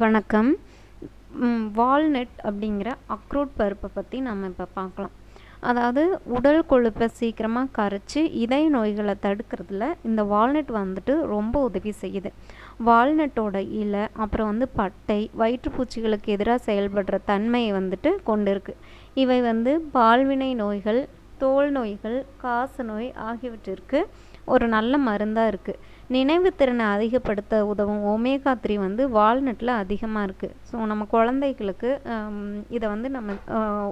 வணக்கம். வால்நட் அப்படிங்கிற அக்ரூட் பருப்பை பற்றி நம்ம இப்போ பார்க்கலாம். அதாவது உடல் கொழுப்பை சீக்கிரமாக கரைச்சி இதய நோய்களை தடுக்கிறதுல இந்த வால்நட் வந்துட்டு ரொம்ப உதவி செய்யுது. வால்நட்டோட இலை அப்புறம் வந்து பட்டை வயிற்றுப்பூச்சிகளுக்கு எதிராக செயல்படுற தன்மையை வந்துட்டு கொண்டு இருக்கு இவை வந்து பால்வினை நோய்கள் தோல் நோய்கள் காச நோய் ஆகியவற்றிற்கு ஒரு நல்ல மருந்தாக இருக்குது நினைவு திறனை அதிகப்படுத்த உதவும் ஒமேகா த்ரீ வந்து வால்நட்டில் அதிகமாக இருக்குது ஸோ நம்ம குழந்தைகளுக்கு இதை வந்து நம்ம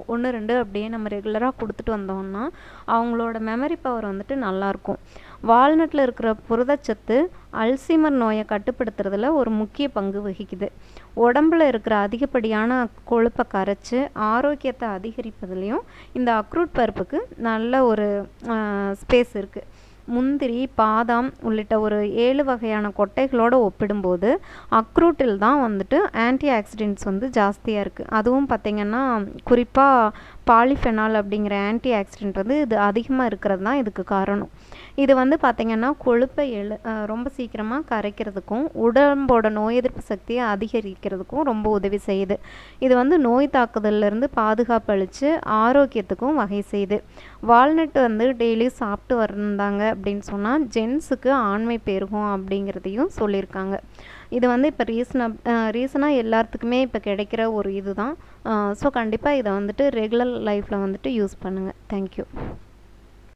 ஒன்று ரெண்டு அப்படியே நம்ம ரெகுலராக கொடுத்துட்டு வந்தோம்னா அவங்களோட மெமரி பவர் வந்துட்டு நல்லாயிருக்கும் வால்நட்டில் இருக்கிற புரதச்சத்து அல்சீமர் நோயை கட்டுப்படுத்துறதுல ஒரு முக்கிய பங்கு வகிக்குது. உடம்புல இருக்கிற அதிகப்படியான கொழுப்பை கரைச்சி ஆரோக்கியத்தை அதிகரிப்பதுலேயும் இந்த அக்ரூட் பருப்புக்கு நல்ல ஒரு ஸ்பேஸ் இருக்குது முந்திரி பாதாம் உள்ளிட்ட ஒரு ஏழு வகையான கொட்டைகளோடு ஒப்பிடும்போது அக்ரூட்டில் தான் வந்துட்டு ஆன்டி ஆக்சிடென்ட்ஸ் வந்து ஜாஸ்தியாக இருக்குது அதுவும் பார்த்திங்கன்னா குறிப்பாக பாலிஃபெனால் அப்படிங்கிற ஆன்டி ஆக்சிடென்ட் வந்து இது அதிகமாக இருக்கிறது தான் இதுக்கு காரணம். இது வந்து பார்த்திங்கன்னா கொழுப்பை எழு ரொம்ப சீக்கிரமாக கரைக்கிறதுக்கும் உடம்போட நோய் எதிர்ப்பு சக்தியை அதிகரிக்கிறதுக்கும் ரொம்ப உதவி செய்யுது. இது வந்து நோய் தாக்குதல்லேருந்து பாதுகாப்பு அளித்து ஆரோக்கியத்துக்கும் வகை செய்யுது. வால்நட் வந்து டெய்லி சாப்பிட்டு வந்தாங்க அப்படின்னு சொன்னால் ஜென்ஸுக்கு ஆண்மை பெருகும் அப்படிங்கிறதையும் சொல்லியிருக்காங்க. இது வந்து இப்போ ரீசனப் ரீசனாக எல்லாத்துக்குமே இப்போ கிடைக்கிற ஒரு இது தான் ஸோ கண்டிப்பாக இதை வந்துட்டு ரெகுலர் லைஃப்பில் வந்துட்டு யூஸ் பண்ணுங்கள் தேங்க்யூ